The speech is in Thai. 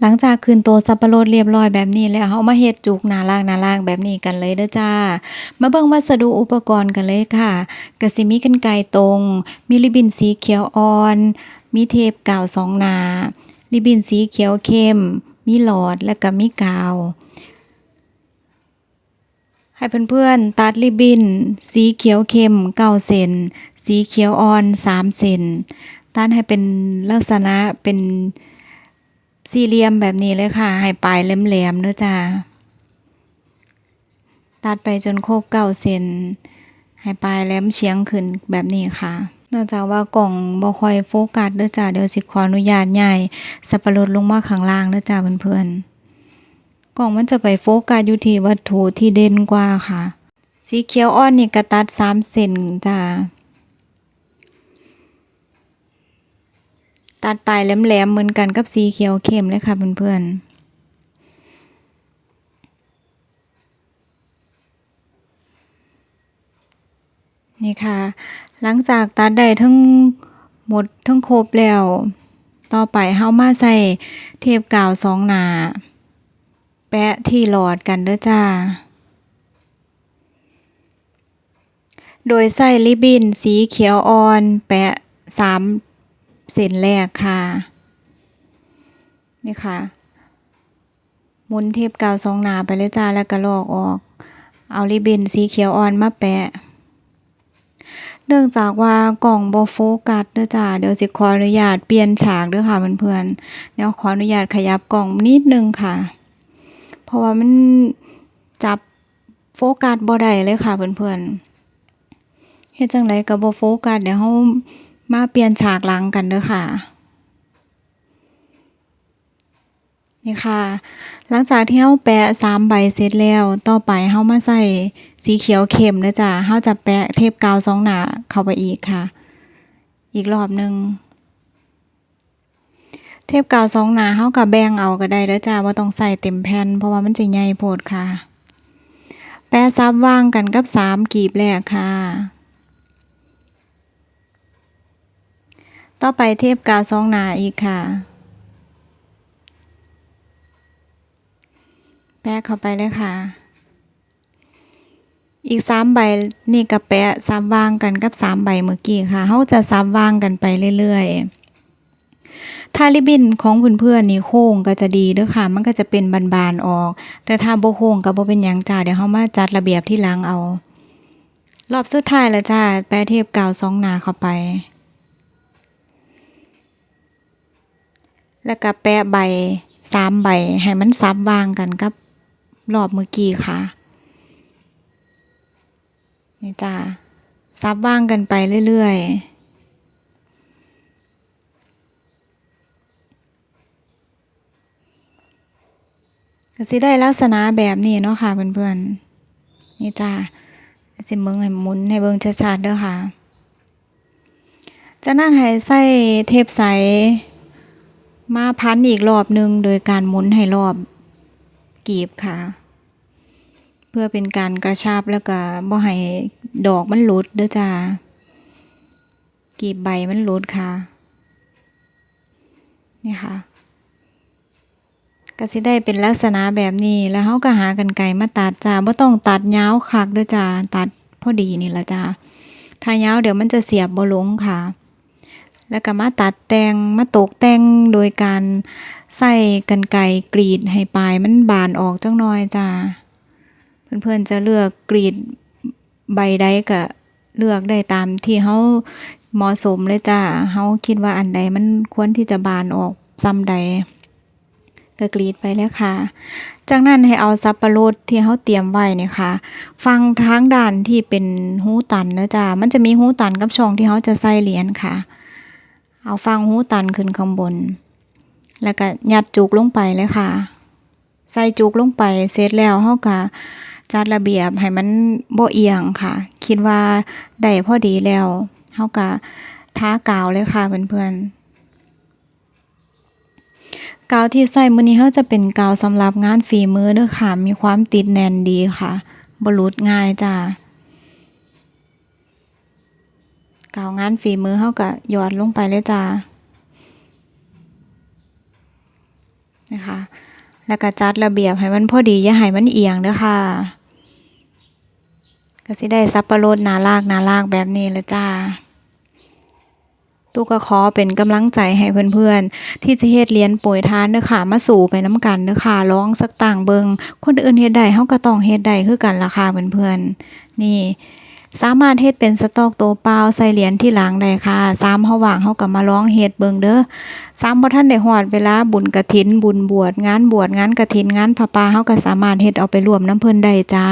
หลังจากคืนโตวสับปะรดเรียบร้อยแบบนี้แล้วเฮามาเฮ็ดจุกหนาล่างหนาล่างแบบนี้กันเลยเด้อจ้า มาเบิ่งวัสดุอุปกรณ์กันเลยค่ะก็สิมีกรรไกตรง มีริบบินสีเขียวอ่อน มีเทปกาวสองหนา ริบบินสีเขียวเข้ม มีหลอดแล้วก็มีกาว ให้เพื่อนๆตัดริบบินสีเขียวเข้ม9เซนสีเขียวอ่อน3เซนตัดให้เป็นลักษณะเป็น สี่เหลี่ยมแบบนี้เลยค่ะ ให้ปลายแหลมๆเด้อจ้าตัดไปจนครบ9เซนให้ปลายแหลมเฉียงขึ้นแบบนี้ค่ะเนื่องจากว่ากล่องบ่ค่อยโฟกัสเด้อจ้าเดี๋ยวสิขออนุญาตย้ายสับปะรดลงมาข้างล่างเด้อจ้าเพื่อนๆกล่องมันจะไปโฟกัสอยู่ที่วัตถุที่เด่นกว่าค่ะ สีเขียวอ่อนนี่ก็ตัด3เซนจ้า ตัดปลายแหลมๆเหมือนกันกับสีเขียวเข้มเลยค่ะเพื่อนๆนี่ค่ะ หลังจากตัดได้ทั้งหมดทั้งครบแล้ว ต่อไปเฮามาใส่เทปกาวสองหนา แปะที่หลอดกันเด้อจ้า โดยใส่ริบบิ้นสีเขียวอ่อน แปะสาม เส้นแรกค่ะ นี่ค่ะหมุนเทปกาวสองหนาไปเลยจ้าแล้วก็ลอกออก เอาริบบิ้นสีเขียวอ่อนมาแปะ เนื่องจากว่ากล่องบ่โฟกัสเด้อจ้าเดี๋ยวสิขออนุญาตเปลี่ยนฉากเด้อค่ะเพื่อนๆเดี๋ยวขออนุญาตขยับกล่องนิดนึงค่ะ เพราะว่ามันจับโฟกัสบ่ได้เลยค่ะเพื่อนๆเฮ็ดจังไดก็บ่โฟกัสเดี๋ยวเฮา มาเปลี่ยนฉากหลังกันเด้อค่ะ นี่ค่ะ หลังจากที่เฮาแปะ3ใบเสร็จแล้ว ต่อไปเฮามาใส่สีเขียวเข้มเด้อจ้าเฮาจะแปะเทปกาวสองหน้าเข้าไปอีกค่ะ อีกรอบหนึงเทปกาวสองหน้าเฮาก็แบ่งเอาก็ได้เด้อจ้าบ่ต้องใส่เต็มแผ่นเพราะว่ามันจะใหญ่โพดค่ะ แปะซับวางกันกับ3กีบแรกค่ะ ต่อไปเทปกาวสองหนาอีกค่ะ แปะเข้าไปเลยค่ะ อีก3ใบนี่ก็แปะซับวางกันกับ3ใบเมื่อกี้ค่ะเฮาจะซับวางกันไปเรื่อยๆ ถ้าริบบิ้นของเพื่อนๆนี่โค้งก็จะดีด้อค่ะ มันก็จะเป็นบานๆออก แต่ถ้าโบโค้งก็บ่เป็นหยังจ้าเดี๋ยวเฮามาจัดระเบียบที่หลังเอา รอบสุดท้ายแล้วจ้าแปะเทปกาวสองหนาเข้าไป แล้วก็แปะใบ3ใบให้มันซับวางกันกับรอบเมื่อกี้ค่ะ นี่จ้าซับวางกันไปเรื่อยๆก็สิได้ลักษณะแบบนี้เนาะค่ะเพื่อนๆนี่จ้าสิเบิ่งให้หมุนให้เบิ่งชัดๆเด้อค่ะ จากนั้นให้ใส่เทปใส มาพันอีกรอบหนึ่งโดยการหมุนให้รอบกีบค่ะ เพื่อเป็นการกระชับแล้วก็บ่ให้ดอกมันหลุดเด้อจ้ากีบใบมันหลุดค่ะ นี่ค่ะก็สิได้เป็นลักษณะแบบนี้แล้วเฮาก็หากรรไกรมาตัดจ้าบ่ต้องตัดยาวคักเด้อจ้าตัดพอดีนี่ละจ้าถ้ายาวเดี๋ยวมันจะเสียบบ่ลงค่ะ แล้วก็มาตัดแต่งมาตกแต่งโดยการใส่กรรไกรกรีดให้ปลายมันบานออกจักหน่อยจ้าเพื่อนๆจะเลือกกรีดใบใดก็เลือกได้ตามที่เฮาเหมาะสมเลยจ้าเฮาคิดว่าอันใดมันควรที่จะบานออกซ้ำใดก็กรีดไปแล้วค่ะ จากนั้นให้เอาสับปะรดที่เฮาเตรียมไว้เนี่ยค่ะ ฟังทางด้านที่เป็นหูตันนะจ้ามันจะมีหูตันกับช่องที่เฮาจะใส่เหรียญค่ะ เอาฟังหูตันขึ้นข้างบน แล้วก็ยัดจุกลงไปเลยค่ะ ใส่จุกลงไปเสร็จแล้วเฮาก็จัดระเบียบให้มันบ่เอียงค่ะ คิดว่าได้พอดีแล้วเฮาก็ท้ากาวเลยค่ะเพื่อนๆกาวที่ใส่มือนี้เฮาจะเป็นกาวสำหรับงานฝีมือเด้อค่ะ มีความติดแน่นดีค่ะบ่หลุดง่ายจ้า กาวงานฝีมือเฮาก็หยอดลงไปเลยจ้านะคะ แล้วก็จัดระเบียบให้มันพอดีอย่าให้มันเอียงเด้อค่ะก็สิได้สับประรดนาลากนาลากแบบนี้ละจ้าตู้ก็ขอเป็นกำลังใจให้เพื่อนๆ ที่จะเฮ็ดเรียญโปรยทานเด้อค่ะ มาสู่ไปน้ำกันเด้อค่ะลองสักต่างเบิงคนอื่นเฮ็ดได้เฮาก็ต้องเฮ็ดได้คือกันล่ะค่ะเพื่อนๆ นี่ สามารถเฮ็ดเป็นสต๊อกโตวเปล่าใส่เหรียญที่หลังได้ค่ะสามเฮาว่างเฮาก็มาลองเฮ็ดเบิ่งเด้อสามบ่ทันได้ฮอดเวลาบุญกระถิน บุญบวชงานบวชงานกระถินงานผ้าป่าเฮาก็สามารถเฮ็ดเอาไปร่วมน้ำเพิ่นได้จ้า